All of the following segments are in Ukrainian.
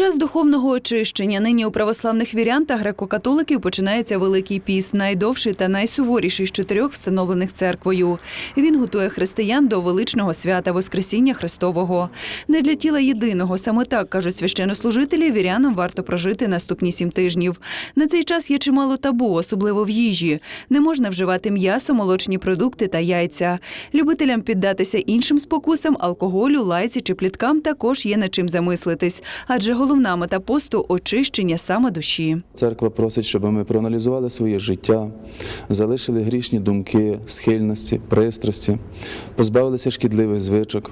Час духовного очищення нині у православних вірян та греко-католиків починається Великий піст, найдовший та найсуворіший з чотирьох встановлених церквою. Він готує християн до величного свята Воскресіння Христового. Не для тіла єдиного, саме так кажуть священнослужителі, вірянам варто прожити наступні сім тижнів. На цей час є чимало табу, особливо в їжі. Не можна вживати м'ясо, молочні продукти та яйця. Любителям піддатися іншим спокусам, алкоголю, лайці чи пліткам також є над чим замислитись, адже головна мета посту очищення саме душі. Церква просить, щоб ми проаналізували своє життя, залишили грішні думки, схильності, пристрасті, позбавилися шкідливих звичок.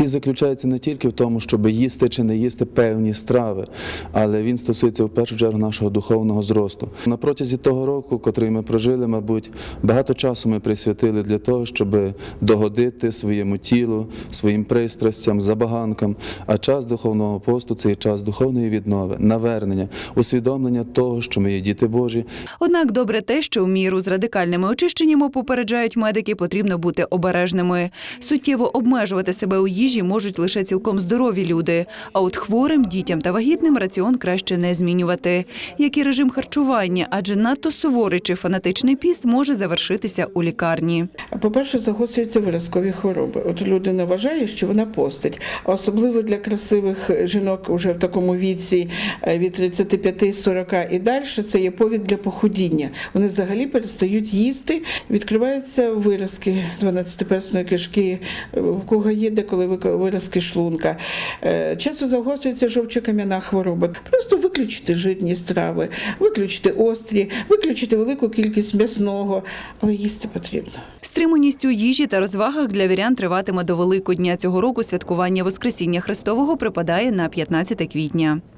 Піст заключається не тільки в тому, щоб їсти чи не їсти певні страви, але він стосується в першу чергу нашого духовного зросту. На протязі того року, котрий ми прожили, мабуть, багато часу ми присвятили для того, щоб догодити своєму тілу, своїм пристрастям, забаганкам. А час духовного посту це є час духовної віднови, навернення, усвідомлення того, що ми є діти Божі, Однак добре те, що в міру з радикальними очищеннями попереджають медики, потрібно бути обережними. Суттєво обмежувати себе у їжі можуть лише цілком здорові люди. А от хворим, дітям та вагітним раціон краще не змінювати. Як і режим харчування, адже надто суворий чи фанатичний піст може завершитися у лікарні. По-перше, загострюються виразкові хвороби. От людина вважає, що вона постить. А особливо для красивих жінок уже в такому віці е, від 35-40 і далі, це є повід для похудіння. Вони взагалі перестають їсти, відкриваються виразки 12-персної кишки, е, в кого є вик- виразки шлунка. Е, Часто загострюється жовчокам'яна хвороба. Просто виключити жирні страви, виключити острі, виключити велику кількість м'ясного, але їсти потрібно. Стриманість у їжі та розвагах для вірян триватиме до Великодня. Цього року святкування Воскресіння Христового припадає на 15 квітня.